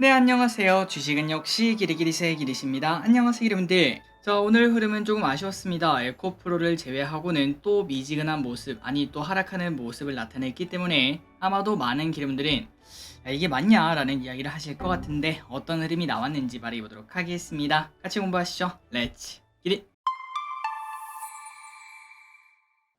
네, 안녕하세요. 주식은 역시 기리기리새 기리십니다. 안녕하세요, 여러분들. 자, 오늘 흐름은 조금 아쉬웠습니다. 에코프로를 제외하고는 또 미지근한 모습, 아니 또 하락하는 모습을 나타냈기 때문에 아마도 많은 기름들은 야, 이게 맞냐 라는 이야기를 하실 것 같은데 어떤 흐름이 나왔는지 말해보도록 하겠습니다. 같이 공부하시죠. 렛츠 기리!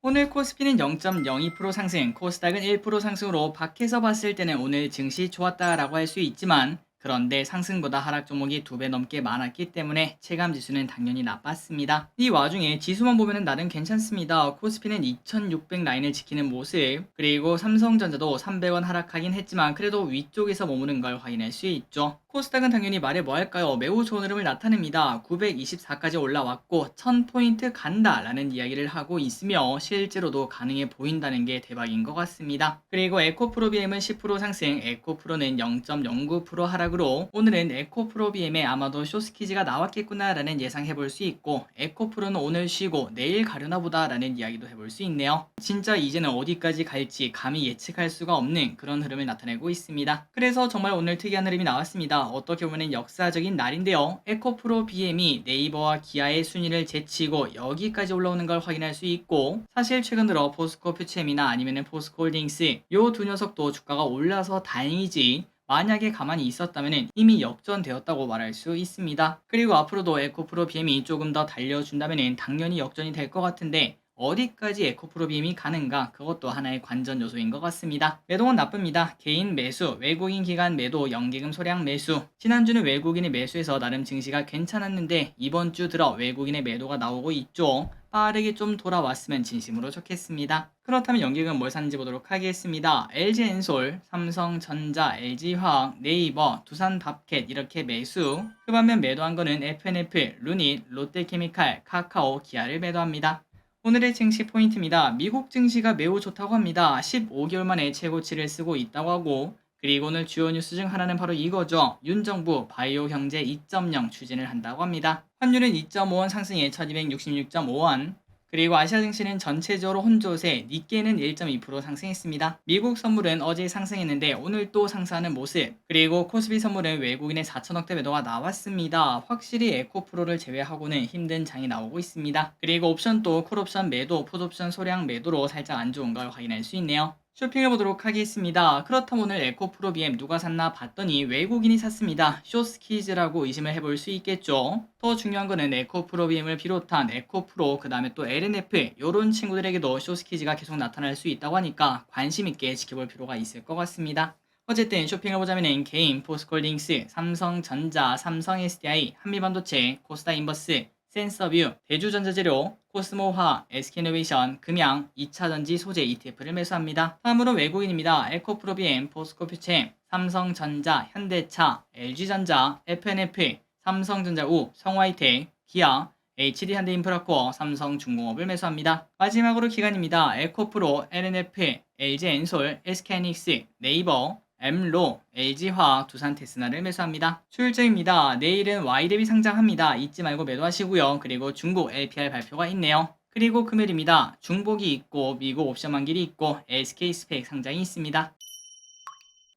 오늘 코스피는 0.02% 상승, 코스닥은 1% 상승으로 밖에서 봤을 때는 오늘 증시 좋았다라고 할 수 있지만 그런데 상승보다 하락 종목이 두 배 넘게 많았기 때문에 체감 지수는 당연히 나빴습니다. 이 와중에 지수만 보면 나름 괜찮습니다. 코스피는 2600 라인을 지키는 모습, 그리고 삼성전자도 300원 하락하긴 했지만 그래도 위쪽에서 머무는 걸 확인할 수 있죠. 코스닥은 당연히 말해 뭐할까요? 매우 좋은 흐름을 나타냅니다. 924까지 올라왔고 1000포인트 간다라는 이야기를 하고 있으며 실제로도 가능해 보인다는 게 대박인 것 같습니다. 그리고 에코프로비엠은 10% 상승, 에코프로는 0.09% 하락 으로 오늘은 에코프로비엠에 아마도 쇼스키즈가 나왔겠구나라는 예상해 볼 수 있고 에코프로는 오늘 쉬고 내일 가려나 보다라는 이야기도 해볼 수 있네요. 진짜 이제는 어디까지 갈지 감히 예측할 수가 없는 그런 흐름을 나타내고 있습니다. 그래서 정말 오늘 특이한 흐름이 나왔습니다. 어떻게 보면 역사적인 날인데요. 에코프로 BM이 네이버와 기아의 순위를 제치고 여기까지 올라오는 걸 확인할 수 있고 사실 최근 들어 포스코 퓨체미나 아니면 포스코 홀딩스 요 두 녀석도 주가가 올라서 다행이지 만약에 가만히 있었다면 이미 역전되었다고 말할 수 있습니다. 그리고 앞으로도 에코프로 BM이 조금 더 달려준다면 당연히 역전이 될 것 같은데 어디까지 에코프로비엠이 가는가 그것도 하나의 관전 요소인 것 같습니다. 매동은 나쁩니다. 개인 매수, 외국인 기관 매도, 연기금 소량 매수. 지난주는 외국인의 매수해서 나름 증시가 괜찮았는데 이번 주 들어 외국인의 매도가 나오고 있죠. 빠르게 좀 돌아왔으면 진심으로 좋겠습니다. 그렇다면 연기금 뭘 샀는지 보도록 하겠습니다. LG엔솔, 삼성전자, LG화학, 네이버, 두산밥켓 이렇게 매수. 그 반면 매도한 거는 FNF, 루닛, 롯데케미칼, 카카오, 기아를 매도합니다. 오늘의 증시 포인트입니다. 미국 증시가 매우 좋다고 합니다. 15개월 만에 최고치를 쓰고 있다고 하고 그리고 오늘 주요 뉴스 중 하나는 바로 이거죠. 윤 정부 바이오 경제 2.0 추진을 한다고 합니다. 환율은 2.5원 상승해 1266.5원, 그리고 아시아 증시는 전체적으로 혼조세, 니케는 1.2% 상승했습니다. 미국 선물은 어제 상승했는데 오늘 또 상승하는 모습. 그리고 코스피 선물은 외국인의 4천억대 매도가 나왔습니다. 확실히 에코프로를 제외하고는 힘든 장이 나오고 있습니다. 그리고 옵션도 콜옵션 매도, 풋옵션 소량 매도로 살짝 안 좋은 걸 확인할 수 있네요. 쇼핑해 보도록 하겠습니다. 그렇다면 오늘 에코프로 BM 누가 샀나 봤더니 외국인이 샀습니다. 쇼스키즈라고 의심을 해볼 수 있겠죠. 더 중요한 거는 에코프로 BM을 비롯한 에코프로 그 다음에 또 LNF 이런 친구들에게도 쇼스키즈가 계속 나타날 수 있다고 하니까 관심 있게 지켜볼 필요가 있을 것 같습니다. 어쨌든 쇼핑을 보자면 개인, 포스콜딩스, 삼성전자, 삼성 SDI, 한미반도체, 코스다인버스, 센서뷰, 대주전자재료, 코스모화, SK이노베이션, 금양, 2차전지 소재 ETF를 매수합니다. 다음으로 외국인입니다. 에코프로비엠, 포스코퓨체, 삼성전자, 현대차, LG전자, FNF, 삼성전자우, 성화이텍, 기아, HD현대인프라코어, 삼성중공업을 매수합니다. 마지막으로 기간입니다. 에코프로, LNF, LG엔솔, SK이닉스, 네이버, 엠로, LG화학, 두산테스나를 매수합니다. 출일정입니다. 내일은 Y대비 상장합니다. 잊지 말고 매도하시고요. 그리고 중국 LPR 발표가 있네요. 그리고 금요일입니다. 중복이 있고 미국 옵션 만길이 있고 SK 스펙 상장이 있습니다.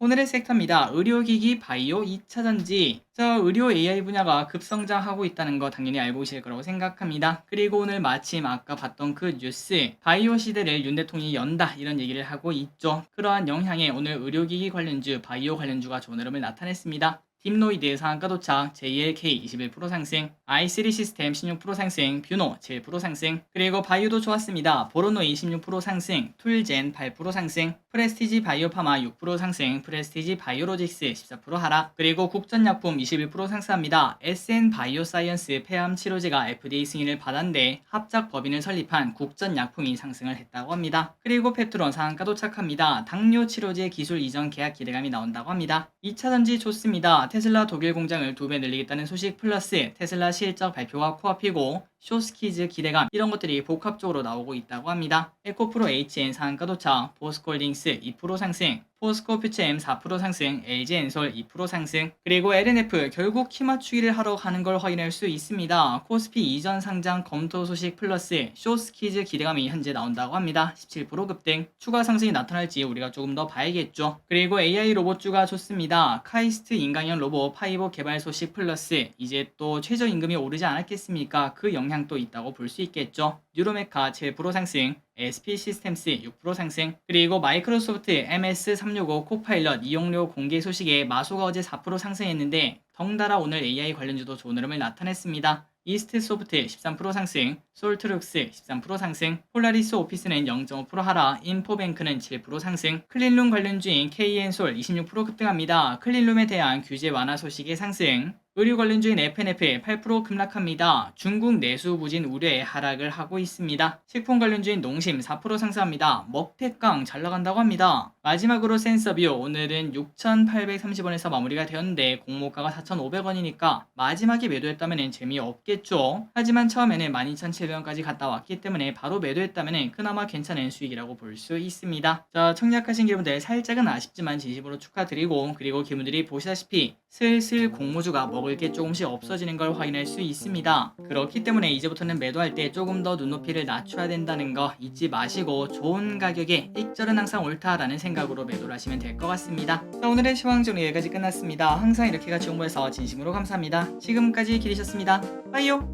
오늘의 섹터입니다. 의료기기, 바이오, 2차전지. 저 의료 AI 분야가 급성장하고 있다는 거 당연히 알고 계실 거라고 생각합니다. 그리고 오늘 마침 아까 봤던 그 뉴스, 바이오 시대를 윤 대통령이 연다 이런 얘기를 하고 있죠. 그러한 영향에 오늘 의료기기 관련주, 바이오 관련주가 좋은 흐름을 나타냈습니다. 딥노이드 상한가 도착, JLK 21% 상승, i3 시스템 16% 상승, 뷰노 7% 상승, 그리고 바이오도 좋았습니다. 보로노이 16% 상승, 툴젠 8% 상승, 프레스티지 바이오파마 6% 상승, 프레스티지 바이오로직스 14% 하락, 그리고 국전약품 21% 상승합니다. SN 바이오사이언스 폐암 치료제가 FDA 승인을 받았는데 합작 법인을 설립한 국전약품이 상승을 했다고 합니다. 그리고 펩트론 상한가 도착합니다. 당뇨 치료제 기술 이전 계약 기대감이 나온다고 합니다. 2차 전지 좋습니다. 테슬라 독일 공장을 두 배 늘리겠다는 소식 플러스 테슬라 실적 발표가 코앞이고 쇼스키즈 기대감 이런 것들이 복합적으로 나오고 있다고 합니다. 에코프로 HN 상한가 도착, 보스콜딩스 헬스 2% 상승, 포스코 퓨처엠 4% 상승, LG 엔솔 2% 상승, 그리고 LNF 결국 키 맞추기를 하러 가는 걸 확인할 수 있습니다. 코스피 이전 상장 검토 소식 플러스 쇼스키즈 기대감이 현재 나온다고 합니다. 17% 급등, 추가 상승이 나타날지 우리가 조금 더 봐야겠죠. 그리고 AI 로봇주가 좋습니다. 카이스트 인강형 로봇 파이보 개발 소식 플러스 이제 또 최저임금이 오르지 않았겠습니까? 그 영향도 있다고 볼 수 있겠죠. 뉴로메카 7% 상승, SP 시스템스 6% 상승, 그리고 마이크로소프트 MS365 코파일럿 이용료 공개 소식에 마소가 어제 4% 상승했는데 덩달아 오늘 AI 관련주도 좋은 흐름을 나타냈습니다. 이스트 소프트 13% 상승, 솔트룩스 13% 상승, 폴라리스 오피스는 0.5% 하락, 인포뱅크는 7% 상승, 클린룸 관련주인 KN솔 26% 급등합니다. 클린룸에 대한 규제 완화 소식의 상승, 의류 관련주인 FNF 8% 급락합니다. 중국 내수 부진 우려에 하락을 하고 있습니다. 식품 관련주인 농심 4% 상승합니다. 먹태깡 잘 나간다고 합니다. 마지막으로 센서뷰 오늘은 6,830원에서 마무리가 되었는데 공모가가 4,500원이니까 마지막에 매도했다면 재미없겠죠. 하지만 처음에는 12,700원까지 갔다 왔기 때문에 바로 매도했다면 그나마 괜찮은 수익이라고 볼 수 있습니다. 자 청약하신 기분들 살짝은 아쉽지만 진심으로 축하드리고 그리고 기분들이 보시다시피 슬슬 공모주가 먹을 게 조금씩 없어지는 걸 확인할 수 있습니다. 그렇기 때문에 이제부터는 매도할 때 조금 더 눈높이를 낮춰야 된다는 거 잊지 마시고 좋은 가격에 익절은 항상 옳다라는 생각으로 매도를 하시면 될 것 같습니다. 자, 오늘의 시황정리 여기까지 끝났습니다. 항상 이렇게 같이 공부해서 진심으로 감사합니다. 지금까지 기리셨습니다. 빠이요!